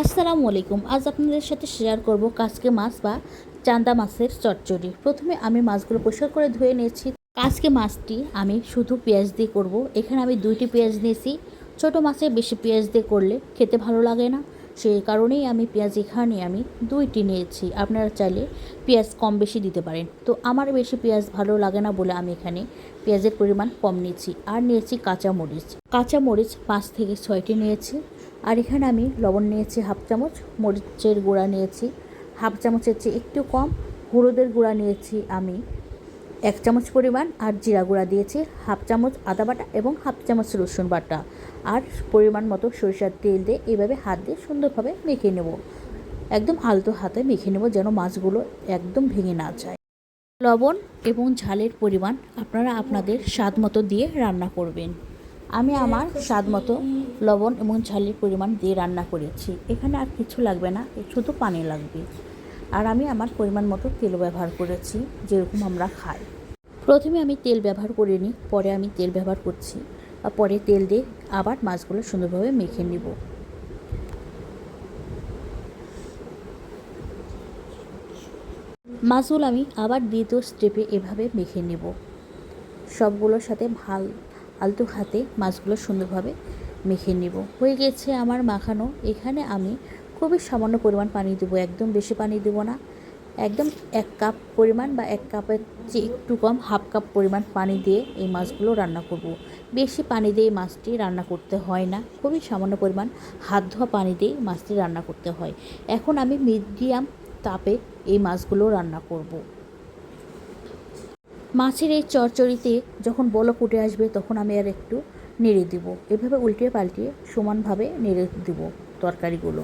আসসালামু আলাইকুম। আজ আপনাদের সাথে শেয়ার করব কাজকে মাছ বা চান্দা মাছের চটচড়ি প্রথমে আমি মাছগুলো পরিষ্কার করে ধুয়ে নিয়েছি। কাজকে মাছটি আমি শুধু পেঁয়াজ দিয়ে করব। এখানে আমি দুইটি পেঁয়াজ নিয়েছি। ছোট মাছে বেশি পেঁয়াজ দিয়ে করলে খেতে ভালো লাগে না। সেই কারণেই আমি পেঁয়াজ এখানে আমি দুইটি নিয়েছি। আপনারা চাইলে পেঁয়াজ কম বেশি দিতে পারেন। তো আমার বেশি পেঁয়াজ ভালো লাগে না বলে আমি এখানে পেঁয়াজের পরিমাণ কম নিয়েছি। আর নিয়েছি কাঁচা মরিচ কাঁচা মরিচ পাঁচ থেকে ছয়টি নিয়েছি। আর এখানে আমি লবণ নিয়েছি হাফ চামচ, মরিচের গুঁড়া নিয়েছি। হাফ চামচের চেয়ে একটু কম, হলুদের গুঁড়া নিয়েছি আমি এক চামচ পরিমাণ আর জিরা গুঁড়া দিয়েছি, হাফ চামচ আদা বাটা এবং হাফ চামচ রসুন বাটা। আর পরিমাণ মতো সরিষার তেল দিয়ে এভাবে হাত দিয়ে সুন্দরভাবে মেখে নেব। একদম আলতো হাতে মেখে নেব যেন মাছগুলো একদম ভেঙে না যায়। লবণ এবং ঝালের পরিমাণ আপনারা আপনাদের স্বাদ মতো দিয়ে রান্না করবেন। আমি আমার স্বাদ মতো লবণ এবং ঝালের পরিমাণ দিয়ে রান্না করেছি। এখানে আর কিছু লাগবে না, শুধু পানি লাগবে। আর আমি আমার পরিমাণ মতো তেল ব্যবহার করেছি, যেরকম আমরা খাই। প্রথমে আমি তেল ব্যবহার করিনি পরে আমি তেল ব্যবহার করছি পরে তেল দিয়ে আবার মাছগুলো সুন্দরভাবে মেখে নিব। মাছগুলো আমি আবার দ্বিতীয় স্টেপে এভাবে মেখে নেব। সবগুলোর সাথে ভালো, আলতু হাতে মাছগুলো সুন্দরভাবে মেখে নেব। হয়ে গেছে আমার মাখানো। এখানে আমি খুবই সামান্য পরিমাণ পানি দেবো, একদম বেশি পানি দেবো না একদম এক কাপ পরিমাণ বা এক কাপের চেয়ে একটু কম, হাফ কাপ পরিমাণ পানি দিয়ে এই মাছগুলো রান্না করব। বেশি পানি দিয়ে মাছটি রান্না করতে হয় না, খুবই সামান্য পরিমাণ হাত ধোয়া পানি দিয়ে মাছটি রান্না করতে হয় এখন আমি মিডিয়াম তাপে এই মাছগুলো রান্না করব। মাছের এই চরচড়িতে যখন বলক উঠে আসবে, তখন আমি আর একটু নেড়ে দেবো এভাবে উল্টিয়ে পাল্টিয়ে সমানভাবে নেড়ে দেবো তরকারিগুলো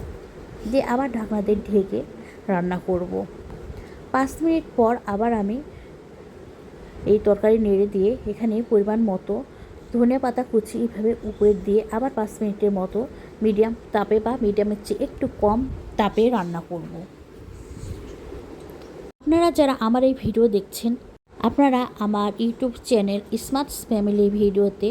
দিয়ে আবার ঢাকনা দিয়ে ঢেকে রান্না করব। পাঁচ মিনিট পর আবার আমি এই তরকারি নেড়ে দিয়ে এখানে পরিমাণ মতো ধনে পাতা কুচি এইভাবে উপরে দিয়ে আবার পাঁচ মিনিটের মতো মিডিয়াম তাপে বা মিডিয়ামের চেয়ে একটু কম তাপে রান্না করব। আপনারা যারা আমার এই ভিডিও দেখছেন, আপনারা আমার ইউটিউব চ্যানেল স্মার্ট ফ্যামিলি ভিডিওতে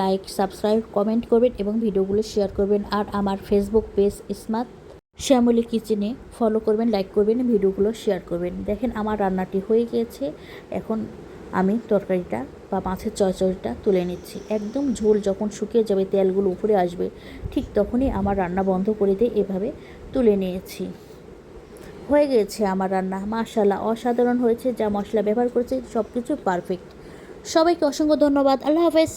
লাইক, সাবস্ক্রাইব, কমেন্ট করবেন এবং ভিডিওগুলো শেয়ার করবেন আর আমার ফেসবুক পেজ স্মার্ট শ্যামলি কিচেনে ফলো করবেন লাইক করবেন, ভিডিওগুলো শেয়ার করবেন। দেখেন আমার রান্নাটি হয়ে গিয়েছে। এখন আমি তরকারিটা বা মাছের চচ্চড়িটা তুলে নিচ্ছি। একদম ঝোল যখন শুকিয়ে যাবে, তেলগুলো উপরে আসবে, ঠিক তখনই আমার রান্না বন্ধ করে দিয়ে এভাবে তুলে নিয়েছি। হয়ে গেছে আমার রান্না। মাশাল্লাহ অসাধারণ হয়েছে। যা মশলা ব্যবহার করেছে সব কিছু পারফেক্ট সবাইকে অসংখ্য ধন্যবাদ। আল্লাহ হাফেজ।